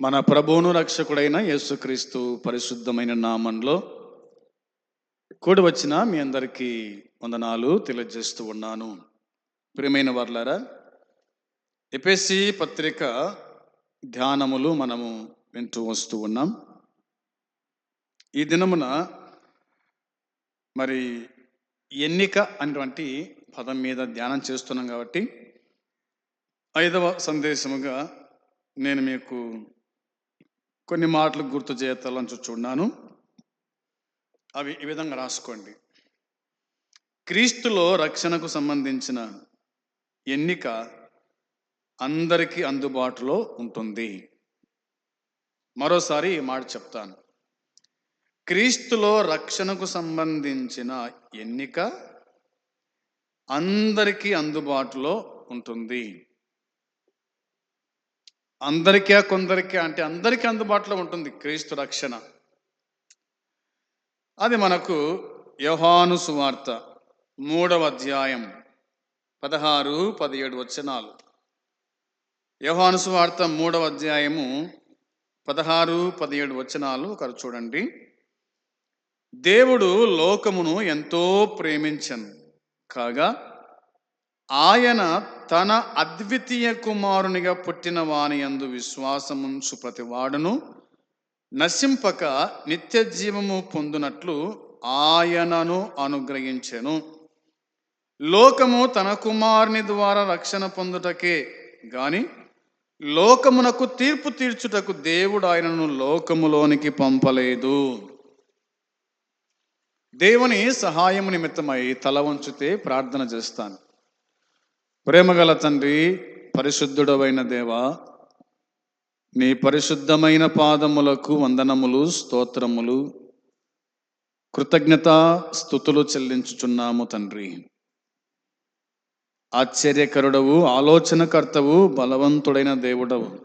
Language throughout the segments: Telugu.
మన ప్రభువును రక్షకుడైన యేసుక్రీస్తు పరిశుద్ధమైన నామంలో కూడి వచ్చిన మీ అందరికీ వందనాలు తెలియజేస్తూ ఉన్నాను. ప్రియమైన వర్లారా ఎపిఎస్సి పత్రిక ధ్యానములు మనము వింటూ వస్తూ ఉన్నాం. ఈ దినమున మరి ఎన్నిక అనేటువంటి పదం మీద ధ్యానం చేస్తున్నాం కాబట్టి ఐదవ సందేశముగా నేను మీకు కొన్ని మాటలు గుర్తు చేయాలని చూస్తున్నాను అవి ఈ విధంగా రాసుకోండి. క్రీస్తులో రక్షణకు సంబంధించిన ఎన్నిక అందరికీ అందుబాటులో ఉంటుంది. మరోసారి ఈ మాట చెప్తాను. క్రీస్తులో రక్షణకు సంబంధించిన ఎన్నిక అందరికీ అందుబాటులో ఉంటుంది. అందరికీ కొందరికీ అంటే అందరికీ అందుబాటులో ఉంటుంది క్రీస్తు రక్షణ. అది మనకు యోహాను సువార్త మూడవ అధ్యాయం పదహారు పదిహేడు వచనాలు. యోహాను సువార్త మూడవ అధ్యాయము పదహారు పదిహేడు వచనాలు ఒకరు చూడండి. దేవుడు లోకమును ఎంతో ప్రేమించను. కాగా ఆయన తన అద్వితీయ కుమారునిగా పుట్టిన వాని యందు విశ్వాసముంచు ప్రతివాడును నశింపక నిత్య జీవము పొందునట్లు ఆయనను అనుగ్రహించెను. లోకము తన కుమారుని ద్వారా రక్షణ పొందుటకే గాని లోకమునకు తీర్పు తీర్చుటకు దేవుడు ఆయనను లోకములోనికి పంపలేదు. దేవుని సహాయము నిమిత్తమై తల వంచితే ప్రార్థన చేస్తాను. ప్రేమగల తండ్రి పరిశుద్ధుడవైన దేవా నీ పరిశుద్ధమైన పాదములకు వందనములు స్తోత్రములు కృతజ్ఞత స్థుతులు చెల్లించుచున్నాము తండ్రి. ఆశ్చర్యకరుడవు ఆలోచనకర్తవు బలవంతుడైన దేవుడవు.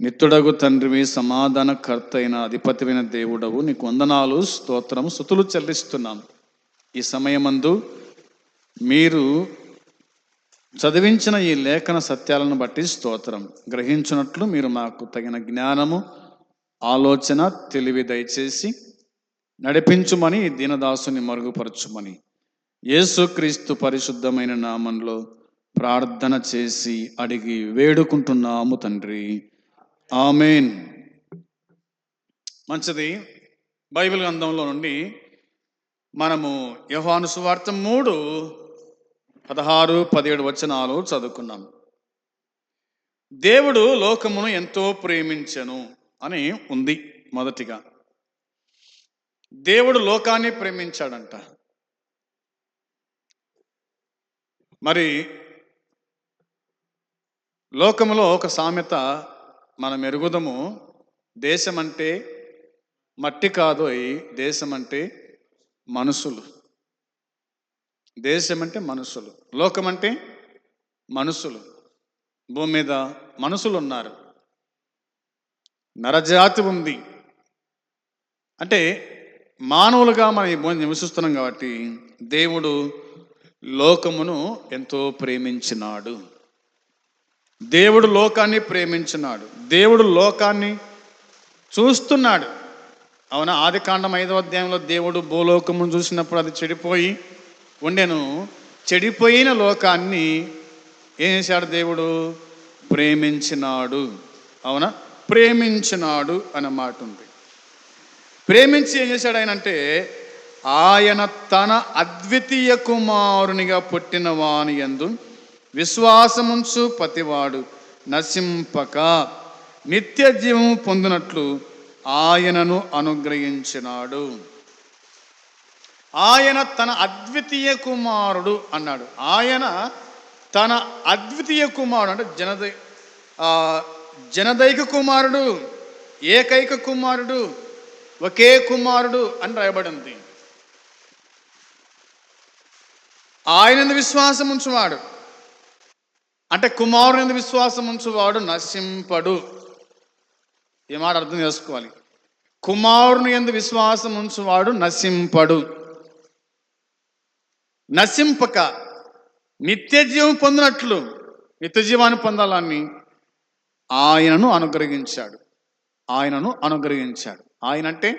నిత్తుడగు తండ్రివి సమాధానకర్త అయిన అధిపతివైన దేవుడవు. నీకు వందనాలు స్తోత్రం స్థుతులు చెల్లిస్తున్నాం ఈ సమయమందు మీరు చదివించిన ఈ లేఖన సత్యాలను బట్టి స్తోత్రం. గ్రహించినట్లు మీరు మాకు తగిన జ్ఞానము ఆలోచన తెలివి దయచేసి నడిపించుమని దీనదాసుని మరుగుపరచుమని. యేసుక్రీస్తు పరిశుద్ధమైన నామంలో ప్రార్థన చేసి అడిగి వేడుకుంటున్నాము తండ్రి. ఆమెన్. మంచిది. బైబిల్ గ్రంథంలో నుండి మనము యోహాను సువార్త మూడు పదహారు పదిహేడు వచనాలు చదువుకున్నాం. దేవుడు లోకమును ఎంతో ప్రేమించెను అని ఉంది మొదటిగా. దేవుడు లోకాన్ని ప్రేమించాడంట. మరి లోకములో ఒక సామెత మనం ఎరుగుదము దేశం అంటే మట్టి కాదు అయి దేశం అంటే మనుషులు. దేశం అంటే మనుషులు. లోకం అంటే మనుషులు. భూమి మీద మనుషులు ఉన్నారు నరజాతి ఉంది. అంటే మానవులుగా మనం ఈ భూమి నివసిస్తున్నాం కాబట్టి దేవుడు లోకమును ఎంతో ప్రేమించినాడు. దేవుడు లోకాన్ని ప్రేమించినాడు. దేవుడు లోకాన్ని చూస్తున్నాడు. అవునా? ఆది కాండం ఐదవ అధ్యాయంలో దేవుడు భూలోకమును చూసినప్పుడు అది చెడిపోయి ఉండెను. చెడిపోయిన లోకాన్ని ఏం చేశాడు దేవుడు? ప్రేమించినాడు. అవునా? ప్రేమించినాడు అన్న మాట ఉంది. ప్రేమించి ఏం చేశాడు ఆయన అంటే ఆయన తన అద్వితీయ కుమారునిగా పుట్టిన వాని యందు విశ్వాసముంచు పతివాడు నశింపక నిత్య జీవము పొందినట్లు ఆయనను అనుగ్రహించినాడు. ఆయన తన అద్వితీయ కుమారుడు అన్నాడు. ఆయన తన అద్వితీయ కుమారుడు అంటే జనదై ఆ, జనదైక కుమారుడు ఏకైక కుమారుడు ఒకే కుమారుడు అని రాయబడింది. ఆయన విశ్వాసం ఉంచువాడు. అంటే కుమారుని విశ్వాసం ఉంచువాడు నశింపడు. ఈ మాట అర్థం చేసుకోవాలి. కుమారుని ఎందు విశ్వాసం ఉంచువాడు నశింపడు. నశింపక నిత్య జీవం పొందినట్లు నిత్య జీవాన్ని పొందాలని ఆయనను అనుగ్రహించాడు. ఆయనను అనుగ్రహించాడు. ఆయన అంటే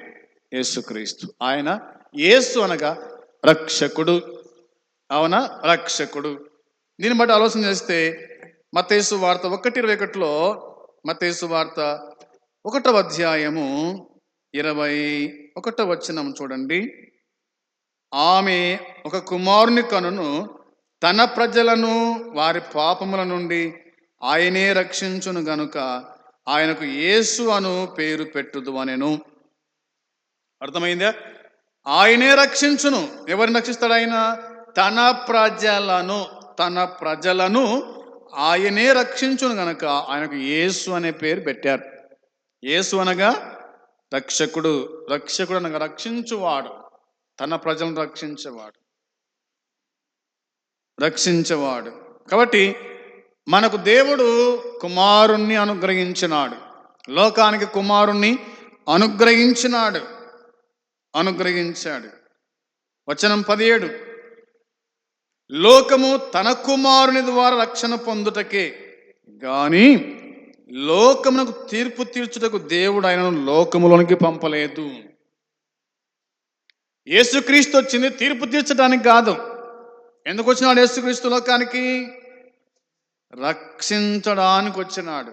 యేసుక్రీస్తు. ఆయన యేసు అనగా రక్షకుడు. అవునా? రక్షకుడు. దీన్ని బట్టి ఆలోచన చేస్తే మతేసు వార్త ఒకటి ఇరవై ఒకటిలో మతేసు వార్త ఒకటవ అధ్యాయము ఇరవై ఒకటో వచ్చినం చూడండి. ఆమె ఒక కుమారుని కనును తన ప్రజలను వారి పాపముల నుండి ఆయనే రక్షించును గనుక ఆయనకు యేసు అను పేరు పెట్టుదు అనెను. అర్థమైందా? ఆయనే రక్షించును. ఎవరిని రక్షిస్తాడు ఆయన? తన ప్రజలను తన ప్రజలను ఆయనే రక్షించును గనక ఆయనకు యేసు అనే పేరు పెట్టారు. యేసు అనగా రక్షకుడు. రక్షకుడు అనగా రక్షించువాడు. తన ప్రజలను రక్షించేవాడు. రక్షించేవాడు. కాబట్టి మనకు దేవుడు కుమారుణ్ణి అనుగ్రహించినాడు. లోకానికి కుమారుణ్ణి అనుగ్రహించినాడు. అనుగ్రహించాడు. వచనం పదిహేడు. లోకము తన కుమారుని ద్వారా రక్షణ పొందుటకే గాని లోకమునకు తీర్పు తీర్చుటకు దేవుడు ఆయనను లోకములోనికి పంపలేదు. యేసుక్రీస్తు వచ్చింది తీర్పు తీర్చడానికి కాదు. ఎందుకు వచ్చినాడు యేసుక్రీస్తు లోకానికి? రక్షించడానికి వచ్చినాడు.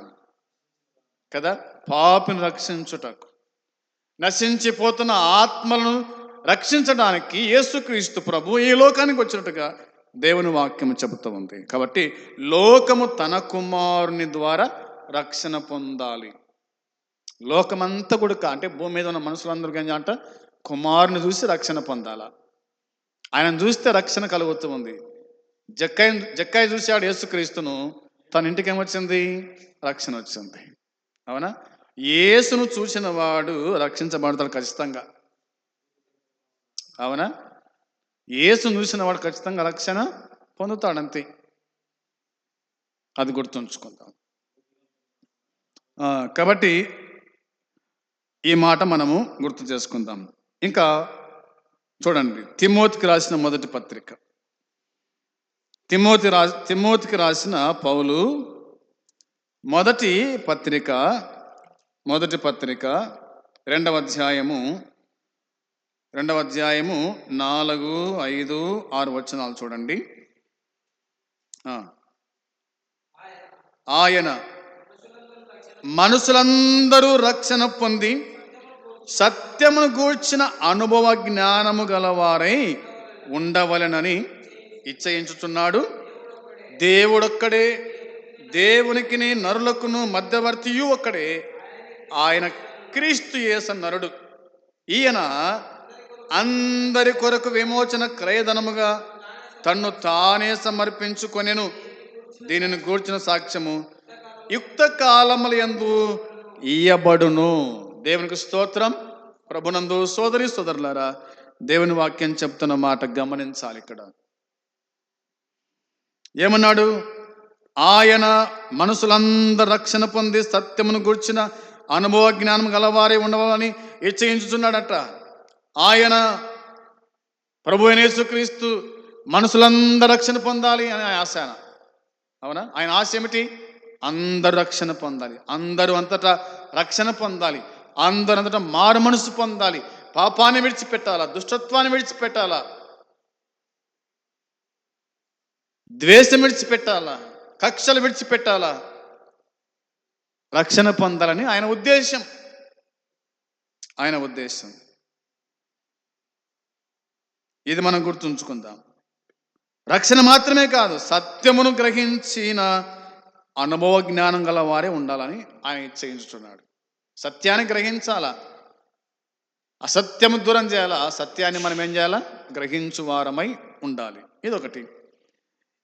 కదా? పాపిని రక్షించుటకు. నశించిపోతున్న ఆత్మలను రక్షించడానికి యేసుక్రీస్తు ప్రభు ఈ లోకానికి వచ్చినట్టుగా దేవుని వాక్యం చెబుతూ ఉంది. కాబట్టి లోకము తన కుమారుని ద్వారా రక్షణ పొందాలి. లోకమంతా కూడా అంటే భూమి మీద ఉన్న మనుషులందరికీ అంట కుమారుని చూసి రక్షణ పొందాలా? ఆయన చూస్తే రక్షణ కలుగుతూ ఉంది జక్కాయి జక్కాయ చూశాడు యేసుక్రీస్తును. తన ఇంటికి ఏమొచ్చింది? రక్షణ వచ్చింది. అవునా? యేసును చూసిన వాడు రక్షించబడతాడు ఖచ్చితంగా. అవునా? యేసును చూసిన వాడు ఖచ్చితంగా రక్షణ పొందుతాడు అంతే. అది గుర్తుంచుకుందాం. కాబట్టి ఈ మాట మనము గుర్తు చేసుకుందాం. ఇంకా చూడండి తిమోతికి రాసిన మొదటి పత్రిక. తిమోతి రా తిమోతికి రాసిన పౌలు మొదటి పత్రిక మొదటి పత్రిక రెండవ అధ్యాయము రెండవ అధ్యాయము నాలుగు ఐదు ఆరు వచనాలు చూడండి. ఆయన మనుషులందరూ రక్షణ పొంది సత్యమును గూర్చిన అనుభవ జ్ఞానము గలవారై ఉండవలెనని ఇచ్చయించుచున్నాడు. దేవుడొక్కడే దేవునికి నరులకును మధ్యవర్తియు ఒక్కడే ఆయన క్రీస్తు యేస నరుడు. ఈయన అందరి కొరకు విమోచన క్రయధనముగా తన్ను తానే సమర్పించుకొనెను. దీనిని గూర్చిన సాక్ష్యము యుక్త కాలముల ఎందు ఇయ్యబడును. దేవునికి స్తోత్రం. ప్రభునందు సోదరి సోదరులారా దేవుని వాక్యం చెప్తున్న మాట గమనించాలి ఇక్కడ. ఏమన్నాడు? ఆయన మనుషులందరూ రక్షణ పొంది సత్యమును గూర్చిన అనుభవ జ్ఞానం గలవారే ఉండవాలని ఇచ్చయించుచున్నాడట ఆయన ప్రభు యేసుక్రీస్తు మనుషులందరూ రక్షణ పొందాలి అని ఆశ అవునా? ఆయన ఆశ ఏమిటి? అందరూ రక్షణ పొందాలి. అందరూ అంతటా రక్షణ పొందాలి. అందరంతట మారు మనసు పొందాలి. పాపాన్ని విడిచిపెట్టాలా? దుష్టత్వాన్ని విడిచిపెట్టాలా? ద్వేషం విడిచిపెట్టాలా? కక్షలు విడిచిపెట్టాలా? రక్షణ పొందాలని ఆయన ఉద్దేశం. ఆయన ఉద్దేశం. ఇది మనం గుర్తుంచుకుందాం. రక్షణ మాత్రమే కాదు సత్యమును గ్రహించిన అనుభవ జ్ఞానం గల వారే ఉండాలని ఆయన ఇచ్చయించుతున్నాడు సత్యాన్ని గ్రహించాలా? అసత్యము దూరం చేయాలా? సత్యాన్ని మనం ఏం చేయాలా? గ్రహించు వారమై ఉండాలి. ఇదొకటి.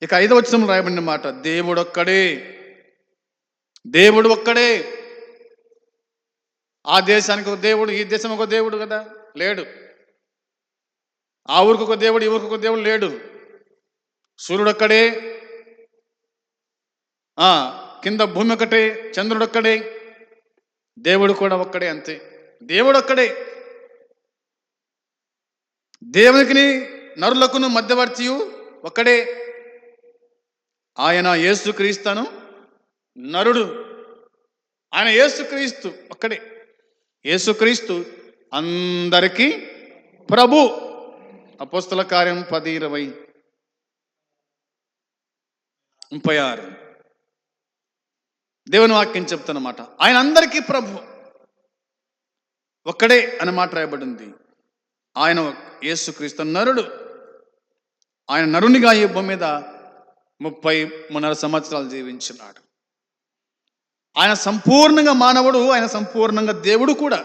ఇక ఐదవ వచనం రాయబడిన మాట దేవుడొక్కడే. దేవుడు ఒక్కడే. ఆ దేశానికి ఒక దేవుడు ఈ దేశం ఒక దేవుడు కదా? లేడు. ఆ ఊరికి ఒక దేవుడు ఈ ఊరికి ఒక దేవుడు లేడు. సూర్యుడు ఒక్కడే కింద భూమి ఒకటే చంద్రుడు ఒక్కడే దేవుడు కూడా ఒక్కడే అంతే. దేవుడు ఒక్కడే. దేవునికి నరులకును మధ్యవర్తియు ఒక్కడే. ఆయన యేసు క్రీస్తాను నరుడు. ఆయన యేసుక్రీస్తు ఒక్కడే. యేసుక్రీస్తు అందరికీ ప్రభు. అపోస్తల కార్యం పది ఇరవై ముప్పై ఆరు. దేవుని వాక్యం చెప్తున్నమాట. ఆయన అందరికీ ప్రభు. ఒక్కడే అని మాట రాయబడింది. ఆయన యేసుక్రీస్తు నరుడు. ఆయన నరునిగా ఈ భూమి మీద ముప్పై మూడున్నర సంవత్సరాలు జీవించినాడు. ఆయన సంపూర్ణంగా మానవుడు ఆయన సంపూర్ణంగా దేవుడు కూడా.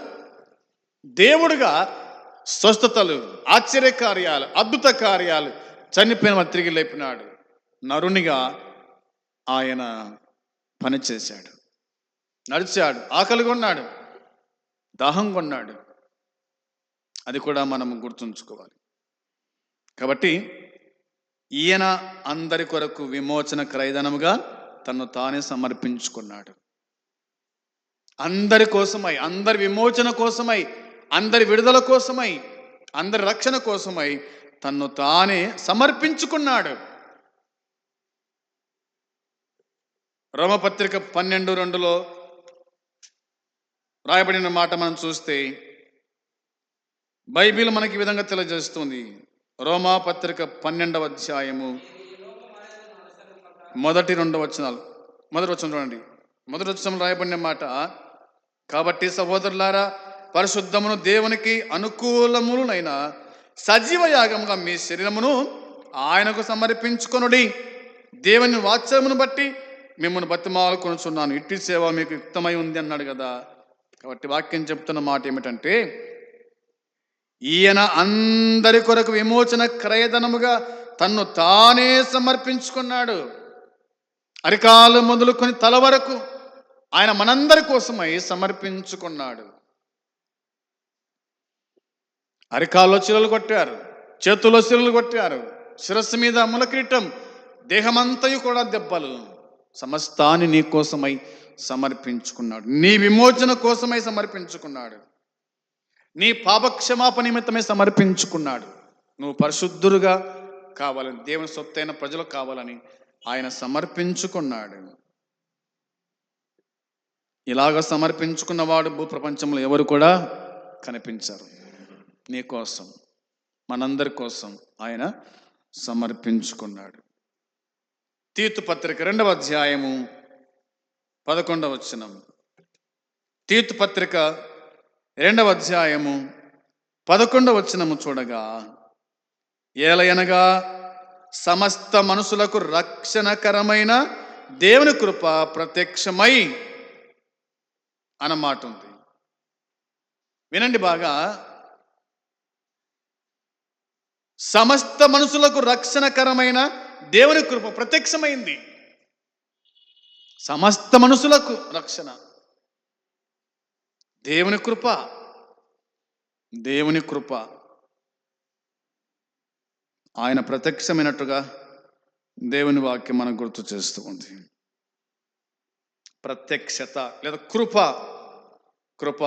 దేవుడుగా స్వస్థతలు ఆశ్చర్య కార్యాలు అద్భుత కార్యాలు చనిపోయిన తిరిగి లేపినాడు. నరునిగా ఆయన పనిచేశాడు నడిచాడు. ఆకలి కొన్నాడు. దాహం కొన్నాడు. అది కూడా మనం గుర్తుంచుకోవాలి. కాబట్టి ఈయన అందరి కొరకు విమోచన క్రైదనముగా తను తానే సమర్పించుకున్నాడు. అందరి కోసమై అందరి విమోచన కోసమై అందరి విడుదల కోసమై అందరి రక్షణ కోసమై తన్ను తానే సమర్పించుకున్నాడు. రోమపత్రిక పన్నెండు రెండులో రాయబడిన మాట మనం చూస్తే బైబిల్ మనకి విధంగా తెలియజేస్తుంది. రోమా పత్రిక పన్నెండవ అధ్యాయము మొదటి రెండవ వచనాలు. మొదటి వచనం చూడండి. మొదటి వచనం రాయబడిన మాట కాబట్టి సహోదరులారా పరిశుద్ధమును దేవునికి అనుకూలములైన సజీవ యాగముగా మీ శరీరమును ఆయనకు సమర్పించుకొనుడి. దేవుని వాత్సమును బట్టి మిమ్మల్ని బతిమాలు కొనుచున్నాను. ఇట్టి సేవ మీకు యుక్తమై ఉంది అన్నాడు కదా. కాబట్టి వాక్యం చెప్తున్న మాట ఏమిటంటే ఈయన అందరి కొరకు విమోచన క్రయధనముగా తన్ను తానే సమర్పించుకున్నాడు. అరికాలు మొదలుకొని తల వరకు ఆయన మనందరి కోసమై సమర్పించుకున్నాడు. అరికాల్లో చిరలు కొట్టారు చేతుల్లో చిరలు కొట్టారు శిరస్సు మీద ములకిరీటం దేహమంతయు కూడా దెబ్బలు. సమస్తాన్ని నీ కోసమై సమర్పించుకున్నాడు. నీ విమోచన కోసమై సమర్పించుకున్నాడు. నీ పాపక్షమాప నిమిత్తమే సమర్పించుకున్నాడు. నువ్వు పరిశుద్ధులుగా కావాలని దేవుని సొత్తైన ప్రజలు కావాలని ఆయన సమర్పించుకున్నాడు. ఇలాగ సమర్పించుకున్నవాడు భూప్రపంచంలో ఎవరు కూడా కనిపించరు. నీ కోసం మనందరి కోసం ఆయన సమర్పించుకున్నాడు. తీర్తు పత్రిక రెండవ అధ్యాయము పదకొండవ వచనం. తీర్తు పత్రిక రెండవ అధ్యాయము పదకొండవ వచనము చూడగా ఏలయనగా సమస్త మనుషులకు రక్షణకరమైన దేవుని కృప ప్రత్యక్షమై అన్నమాట ఉంది. వినండి బాగా. సమస్త మనుషులకు రక్షణకరమైన దేవుని కృప ప్రత్యక్షమైంది. సమస్త మనుషులకు రక్షణ. దేవుని కృప దేవుని కృప. ఆయన ప్రత్యక్షమైనట్టుగా దేవుని వాక్యం మనకు గుర్తు చేస్తూ ఉంది. ప్రత్యక్షత లేదా కృప కృప.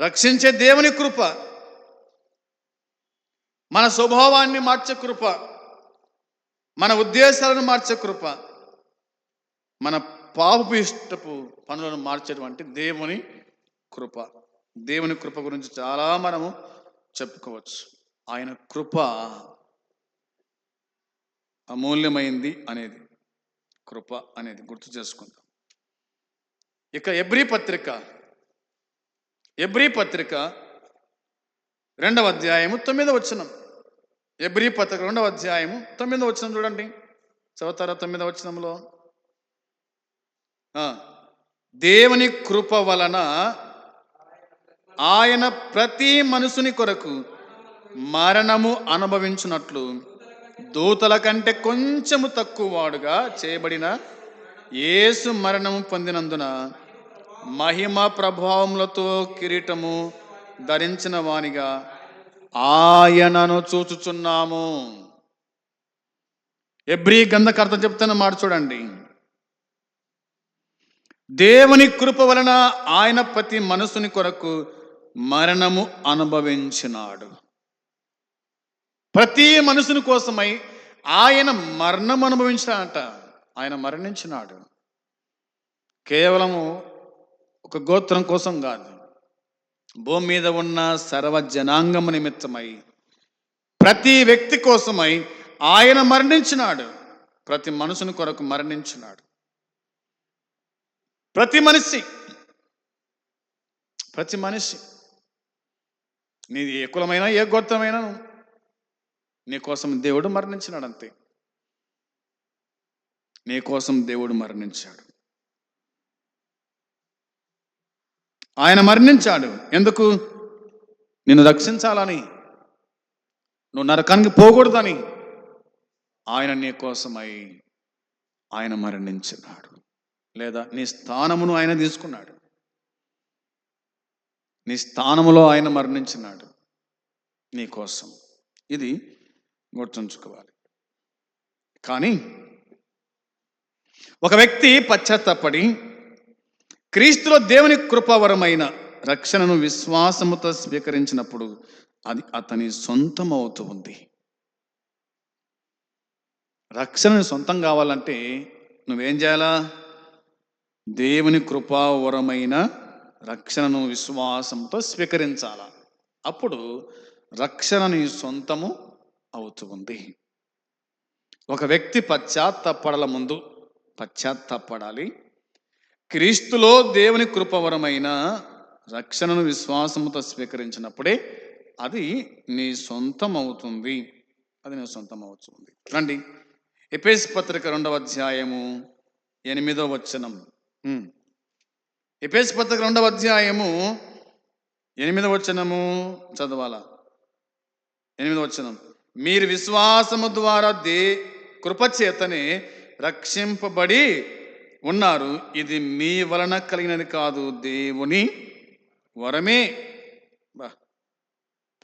రక్షించే దేవుని కృప. మన స్వభావాన్ని మార్చే కృప మన ఉద్దేశాలను మార్చే కృప మన పాపపు ఇష్టపు పనులను మార్చేటువంటి దేవుని కృప. దేవుని కృప గురించి చాలా మనము చెప్పుకోవచ్చు. ఆయన కృప అమూల్యమైంది అనేది కృప అనేది గుర్తు చేసుకుందాం. ఇక ఎబ్రి పత్రిక ఎబ్రి పత్రిక రెండవ అధ్యాయము తొమ్మిదవ వచనం. ఎబ్రి పత్రిక రెండవ అధ్యాయము తొమ్మిదవ వచనం చూడండి. చదువుతారా తొమ్మిదవ వచనంలో? దేవుని కృప వలన ఆయన ప్రతి మనుషుని కొరకు మరణము అనుభవించినట్లు దూతల కంటే కొంచెము తక్కువ వాడుగా చేయబడిన యేసు మరణము పొందినందున మహిమ ప్రభావములతో కిరీటము ధరించిన వానిగా ఆయనను చూచుచున్నాము. ఎబ్రి గంధకర్త చెప్తున్న మాట చూడండి. దేవుని కృప వలన ఆయన ప్రతి మనసుని కొరకు మరణము అనుభవించినాడు. ప్రతి మనసుని కోసమై ఆయన మరణం అనుభవించినాడట. ఆయన మరణించినాడు. కేవలము ఒక గోత్రం కోసం కాదు. భూమి మీద ఉన్న సర్వ జనాంగము నిమిత్తమై ప్రతి వ్యక్తి కోసమై ఆయన మరణించినాడు. ప్రతి మనుషుని కొరకు మరణించినాడు. ప్రతి మనిషి ప్రతి మనిషి నీది ఏ కులమైనా ఏ గోత్రమైనా నీ కోసం దేవుడు మరణించినాడు అంతే. నీ కోసం దేవుడు మరణించాడు. ఆయన మరణించాడు. ఎందుకు? నిన్ను రక్షించాలని. నువ్వు నరకానికి పోకూడదని. ఆయన నీ కోసమై ఆయన మరణించినాడు. లేదా నీ స్థానమును ఆయన తీసుకున్నాడు. నీ స్థానములో ఆయన మరణించినాడు. నీ కోసం. ఇది గుర్తుంచుకోవాలి. కానీ ఒక వ్యక్తి పశ్చాత్తాపడి క్రీస్తులో దేవుని కృపావరమైన రక్షణను విశ్వాసముతో స్వీకరించినప్పుడు అది అతని సొంతం అవుతూ ఉంది. రక్షణను సొంతం కావాలంటే నువ్వేం చేయాలా? దేవుని కృపావరమైన రక్షణను విశ్వాసంతో స్వీకరించాలా? అప్పుడు రక్షణ నీ సొంతము అవుతూ ఉంది. ఒక వ్యక్తి పశ్చాత్తపడల ముందు పశ్చాత్తపడాలి. క్రీస్తులో దేవుని కృపవరమైన రక్షణను విశ్వాసముతో స్వీకరించినప్పుడే అది నీ సొంతం అవుతుంది అది నీ సొంతం అవుతుంది రండి. ఎపేస్ పత్రిక రెండవ అధ్యాయము ఎనిమిదో వచనం. ఎపేస్ పత్రిక రెండవ అధ్యాయము ఎనిమిదో వచనము చదవాల? ఎనిమిదో వచనం. మీరు విశ్వాసము ద్వారా దే కృపచేతనే రక్షింపబడి ఉన్నారు. ఇది మీ వలన కలిగినది కాదు దేవుని వరమే.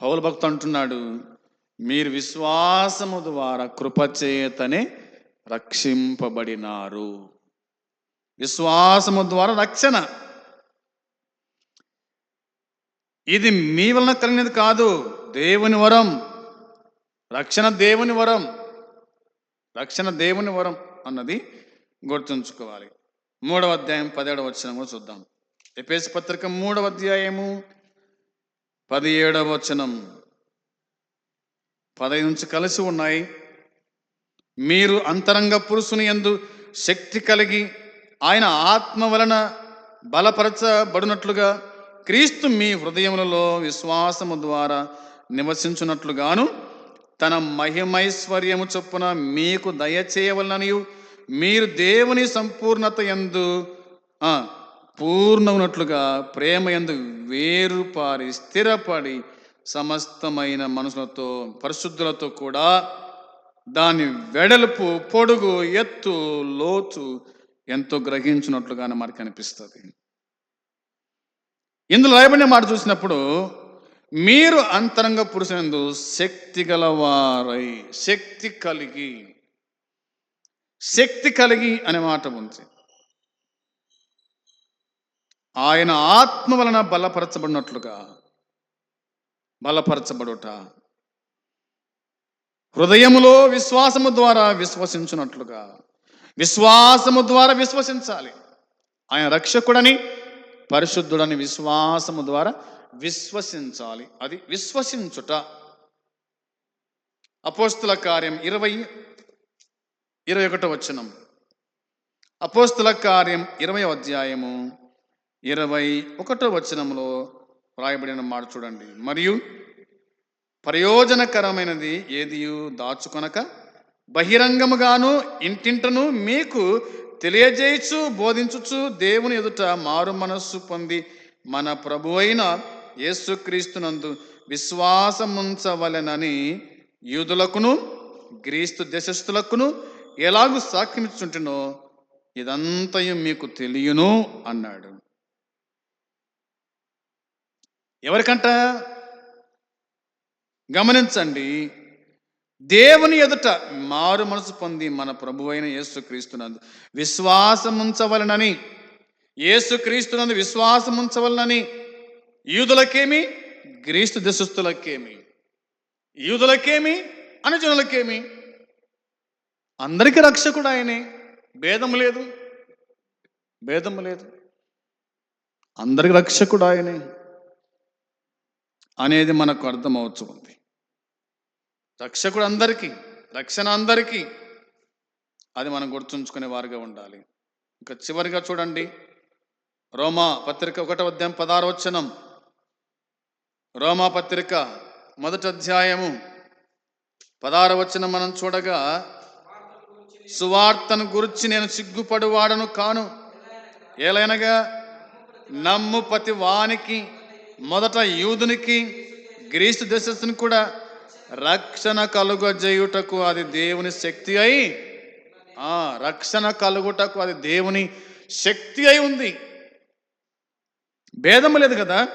పౌల భక్తు అంటున్నాడు మీరు విశ్వాసము ద్వారా కృపచేతనే రక్షింపబడినారు. విశ్వాసము ద్వారా రక్షణ. ఇది మీ వలన కలిగినది కాదు దేవుని వరం. రక్షణ దేవుని వరం. రక్షణ దేవుని వరం అన్నది గుర్తుంచుకోవాలి. మూడవ అధ్యాయం పదిహేడవ వచనం కూడా చూద్దాం. ఎపేస్ పత్రిక మూడవ అధ్యాయము పదిహేడవ వచనం. పదహైదు నుంచి కలిసి ఉన్నాయి. మీరు అంతరంగ పురుషుని యందు శక్తి కలిగి ఆయన ఆత్మ వలన బలపరచబడినట్లుగా క్రీస్తు మీ హృదయములలో విశ్వాసము ద్వారా నివసించున్నట్లుగాను తన మహిమైశ్వర్యము చొప్పున మీకు దయచేయవలననియు మీరు దేవుని సంపూర్ణత యందు ఆ, పూర్ణమునట్లుగా ప్రేమ యందు వేరుపారి స్థిరపడి సమస్తమైన మనసులతో పరిశుద్ధులతో కూడా దాని వెడల్పు పొడుగు ఎత్తు లోతు ఎంతో గ్రహించినట్లుగానే మనకు అనిపిస్తుంది. ఇందులో రాయబడిన మాట చూసినప్పుడు మీరు అంతరంగ పురుషులందు శక్తి గలవారై శక్తి కలిగి శక్తి కలిగి అనే మాట ఉంది. ఆయన ఆత్మ వలన బలపరచబడినట్లుగా బలపరచబడుట హృదయములో విశ్వాసము ద్వారా విశ్వసించున్నట్లుగా విశ్వాసము ద్వారా విశ్వసించాలి. ఆయన రక్షకుడని పరిశుద్ధుడని విశ్వాసము ద్వారా విశ్వసించాలి. అది విశ్వసించుట. అపోస్తుల కార్యం ఇరవై ఇరవై ఒకటో వచనం. అపోస్తుల కార్యం ఇరవై అధ్యాయము ఇరవై ఒకటో వచనంలో వ్రాయబడిన మాట చూడండి. మరియు ప్రయోజనకరమైనది ఏదియు దాచుకొనక బహిరంగముగాను ఇంటింటను మీకు తెలియజేయచ్చు బోధించుచు దేవుని ఎదుట మారు మనస్సు పొంది మన ప్రభు అయిన యేసుక్రీస్తునందు విశ్వాసముంచవలెనని యూదులకును గ్రీస్తు దేశస్థులకును ఎలాగూ సాక్ష్యమిచ్చుంటునో ఇదంతయు మీకు తెలియను అన్నాడు. ఎవరికంట? గమనించండి దేవుని ఎదుట మారు మనసు పొంది మన ప్రభు అయిన యేసుక్రీస్తునందు విశ్వాసముంచవలనని యేసుక్రీస్తునందు విశ్వాసముంచవలనని యూదులకేమి? గ్రీస్తు దిశస్తులకేమి యూదులకేమి? అనుజనులకేమి? అందరికీ రక్షకుడు ఆయనే. భేదం లేదు. భేదం లేదు. అందరికి రక్షకుడు ఆయనే అనేది మనకు అర్థమవచ్చు ఉంది. రక్షకుడు అందరికీ రక్షణ అందరికీ అది మనం గుర్తుంచుకునే వారిగా ఉండాలి. ఇంకా చివరిగా చూడండి. రోమా పత్రిక ఒకటో అధ్యాయం పదారోచనం రోమా పత్రిక మొదటి అధ్యాయము పదారవచనం మనం చూడగా సువార్తను గురించి నేను సిగ్గుపడువాడను కాను. ఏలైనగా నమ్ము ప్రతి వానికి మొదట యూదునికి గ్రీస్తు దేశస్తుని కూడా రక్షణ కలుగజేయుటకు అది దేవుని శక్తి అయి ఆ రక్షణ కలుగుటకు అది దేవుని శక్తి అయి ఉంది. భేదం లేదు కదా?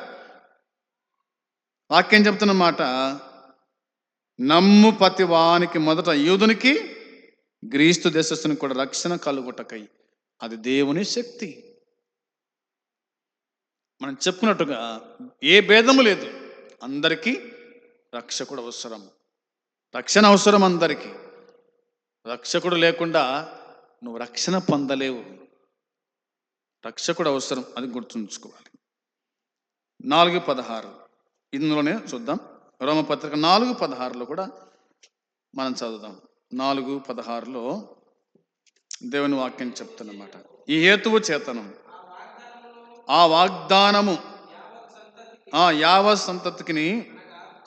వాక్యం చెప్తున్న మాట నమ్ము ప్రతి వానికి మొదట యూదునికి గ్రీస్తు దేశస్తుని కూడా రక్షణ కలుగుటకై అది దేవుని శక్తి. మనం చెప్పుకున్నట్టుగా ఏ భేదము లేదు. అందరికీ రక్షకుడు అవసరం రక్షణ అవసరం అందరికీ. రక్షకుడు లేకుండా నువ్వు రక్షణ పొందలేవు. రక్షకుడు అవసరం అది గుర్తుంచుకోవాలి. నాలుగు పదహారు. ఇందులోనే చూద్దాం. రోమపత్రిక నాలుగు పదహారులో కూడా మనం చదువుదాం. నాలుగు పదహారులో దేవుని వాక్యం చెప్తున్నమాట. ఈ హేతువు చేతనం. ఆ వాగ్దానము ఆ యావ సంతతికిని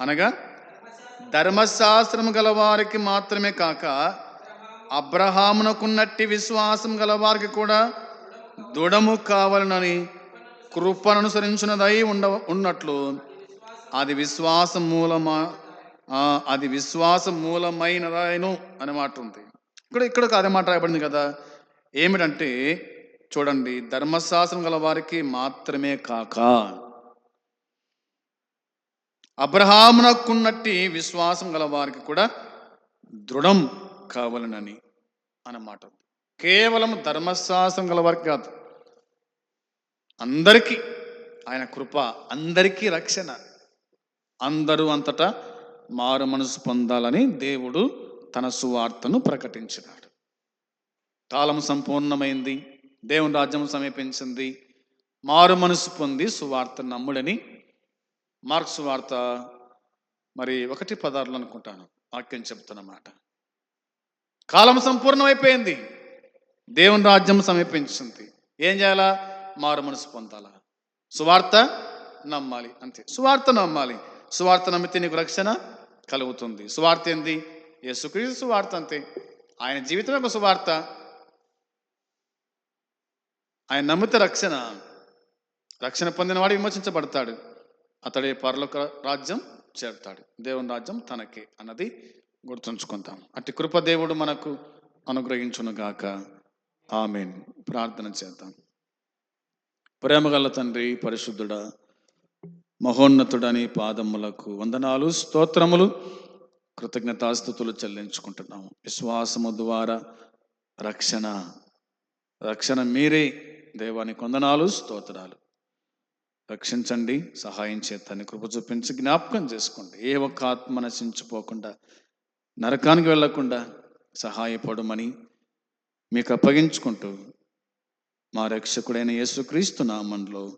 అనగా ధర్మశాస్త్రం గలవారికి మాత్రమే కాక అబ్రహామునకున్నట్టి విశ్వాసం గలవారికి కూడా దృఢము కావాలనని కృపను అనుసరించినదై ఉండ ఉన్నట్లు అది విశ్వాసం మూలమా అది విశ్వాసం మూలమైనదాయను అనే మాట ఉంది. ఇక్కడ ఇక్కడ అదే మాట రాయబడింది కదా. ఏమిటంటే చూడండి ధర్మశాస్త్రం గల వారికి మాత్రమే కాక అబ్రహామునకున్నట్టి విశ్వాసం గల వారికి కూడా దృఢం కావాలనని అన్నమాట కేవలం ధర్మశాస్త్రం గల వారికి కాదు అందరికీ ఆయన కృప అందరికీ రక్షణ అందరూ అంతటా మారు మనసు పొందాలని దేవుడు తన సువార్తను ప్రకటించినాడు. కాలం సంపూర్ణమైంది దేవుని రాజ్యం సమీపించింది మారు మనసు పొంది సువార్త నమ్ముడని మార్క్స్ వార్త మరి ఒకటి పదార్లు అనుకుంటాను వాక్యం చెప్తున్నమాట కాలం సంపూర్ణమైపోయింది దేవుని రాజ్యం సమీపించింది. ఏం చేయాలా? మారు మనసు పొందాలా. సువార్త నమ్మాలి అంతే. సువార్త నమ్మాలి. సువార్త నమ్మితే నీకు రక్షణ కలుగుతుంది. సువార్త ఏంది? యేసుక్రీస్తు సువార్త అంతే. ఆయన జీవితం ఒక సువార్త. ఆయన నమ్మితే రక్షణ. రక్షణ పొందినవాడు విమోచించబడతాడు. అతడే పరలోక రాజ్యం చేరుతాడు. దేవుని రాజ్యం తనకే అన్నది గుర్తుంచుకుంటాం అట్టి కృప దేవుడు మనకు అనుగ్రహించునుగాక ఆమెన్. ప్రార్థన చేద్దాం. ప్రేమగల తండ్రి పరిశుద్ధుడా మహోన్నతుడని పాదములకు వందనాలు స్తోత్రములు కృతజ్ఞతాస్థుతులు చెల్లించుకుంటున్నాము. విశ్వాసము ద్వారా రక్షణ రక్షణ మీరే దేవానికి వందనాలు స్తోత్రాలు. రక్షించండి సహాయం చేతని కృప చూపించి జ్ఞాపకం చేసుకోండి. ఏ ఒక్క ఆత్మ నశించిపోకుండా నరకానికి వెళ్ళకుండా సహాయపడమని మీకు అప్పగించుకుంటూ మా రక్షకుడైన యేసుక్రీస్తు నామంలో